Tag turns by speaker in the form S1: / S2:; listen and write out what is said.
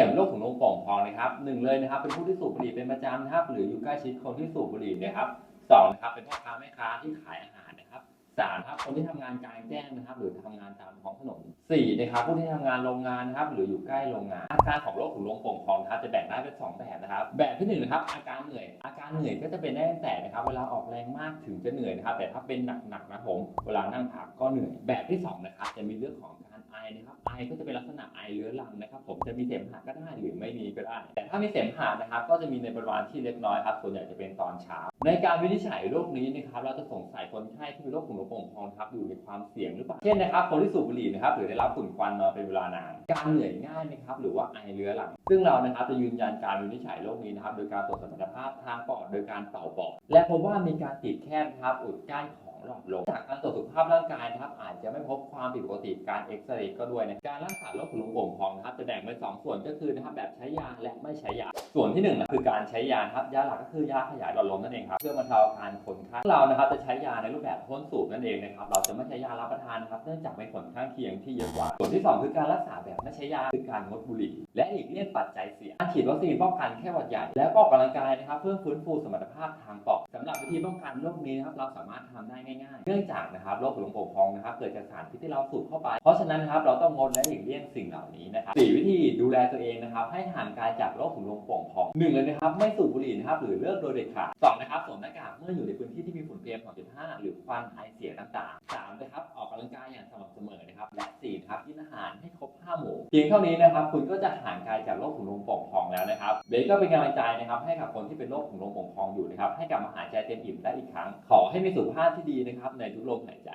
S1: สี่ยงเป็นโรคถุงลมโป่งพองนะครับหนึ่งเลยนะครับ เป็นผู้ที่สูบบุหรี่เป็นประจำนะครับ หรืออยู่ใกล้ชิดคนที่สูบบุหรี่นะครับสองนะครับ เป็นพ่อค้าแม่ค้าที่ขายอาหารนะครับสามครับ คนที่ทำงานกลางแจ้งนะครับ หรือทำงานตามท้องถนนสี่นะครับผู้ที่ทำงานโรงงานนะครับ หรืออยู่ใกล้โรงงาน อาการของโรคถุงลมโป่งพองนะครับจะแบ่งได้เป็นสองแบบนะครับ แบบที่หนึ่งนะครับ อาการเหนื่อย อาการเหนื่อยก็จะเป็นได้ตั้งแต่นะครับ เวลาออกแรงมากถึงจะเหนื่อยนะครับ แต่ถ้าเป็นหนักๆนะผม เวลานั่งพักก็เหนื่อย แบบที่สองนะครับ จะมีเรื่องของการไอนะครับ ไอก็จะเป็นลักษณะ เรื้อรังนะครับผมจะมีเสมหะก็ได้หรือไม่มีก็ได้ แต่ถ้ามีเสมหะนะครับก็จะมีในปริมาณที่เล็กน้อยครับส่วนใหญ่จะเป็นตอนเช้า ในการวินิจฉัยโรคนี้นะครับเราจะสงสัยคนไข้ที่มีโรคถุงลมโป่งพองครับอยู่ในความเสี่ยงหรือเปล่าเช่นนะครับคนที่สูบบุหรี่นะครับหรือได้รับฝุ่นควันนอนเป็นเวลานาน การเหนื่อยง่ายนะครับหรือว่าไอเรื้อรัง ซึ่งเรานะครับจะยืนยันการวินิจฉัยโรคนี้นะครับโดยการตรวจสมรรถภาพทางปอดโดยการเป่าปอดและพบว่ามีการติดแคบนะครับอุดกั้นของ หลอดลมจากการตรวจสุขภาพร่างกายนะครับอาจจะไม่พบความผิดปกติการเอ็กซเรย์ก็ด้วยนะการรักษาโรคถุงลมโป่งพองนะครับจะแบ่งเป็นสองส่วนก็คือนะครับแบบใช้ยาและไม่ใช้ยา ส่วนที่หนึ่งนะคือการใช้ยาครับยาหลักก็คือยาขยายหลอดลมนั่นเองครับเพื่อบรรเทาอาการคนไข้เรานะครับจะใช้ยาในรูปแบบพ่นสูบนั่นเองนะครับเราจะไม่ใช้ยารับประทานนะครับเนื่องจากมีผลข้างเคียงที่เยอะกว่า ส่วนที่สองคือการรักษาแบบไม่ใช้ยาคือการงดบุหรี่ และอีกเฉีดวัคซีนป้องกันแค่หวัดใหญ่ และก็ออกกำลังกายนะครับ เพื่อฟื้นฟูสมรรถภาพทางปอดสำหรับวิธีป้องกันโรคนี้นะครับเราสามารถทำได้ง่ายๆ เนื่องจากนะครับโรคถุงลมโป่งพองนะครับเกิดจากสารพิษที่เราสูดเข้าไป เพราะฉะนั้นครับเราต้องงดและหลีกเลี่ยงสิ่งเหล่านี้นะครับสี่วิธีดูแลตัวเองนะครับให้ห่างไกายจากโรคถุงลมโป่งพองหนึ่งเลยนะครับไม่สูบบุหรี่นะครับหรือเลิกโดยเด็ดขาดสองนะครับสวมหน้ากากเมื่ออยู่ในพื้นที่ที่มีฝุ่น PM 2.5 หรือควันไอเสียต่างๆสามนะครับ เพียงเท่านี้นะครับคุณก็จะห่างไกลจากโรคถุงลมโป่งพองแล้วนะครับเบสก็เป็นกำลังใจนะครับให้กับคนที่เป็นโรคถุงลมโป่งพองอยู่นะครับให้กลับมาหายใจเต็มอิ่มได้อีกครั้ง ขอให้มีสุขภาพที่ดีนะครับในทุกลมหายใจ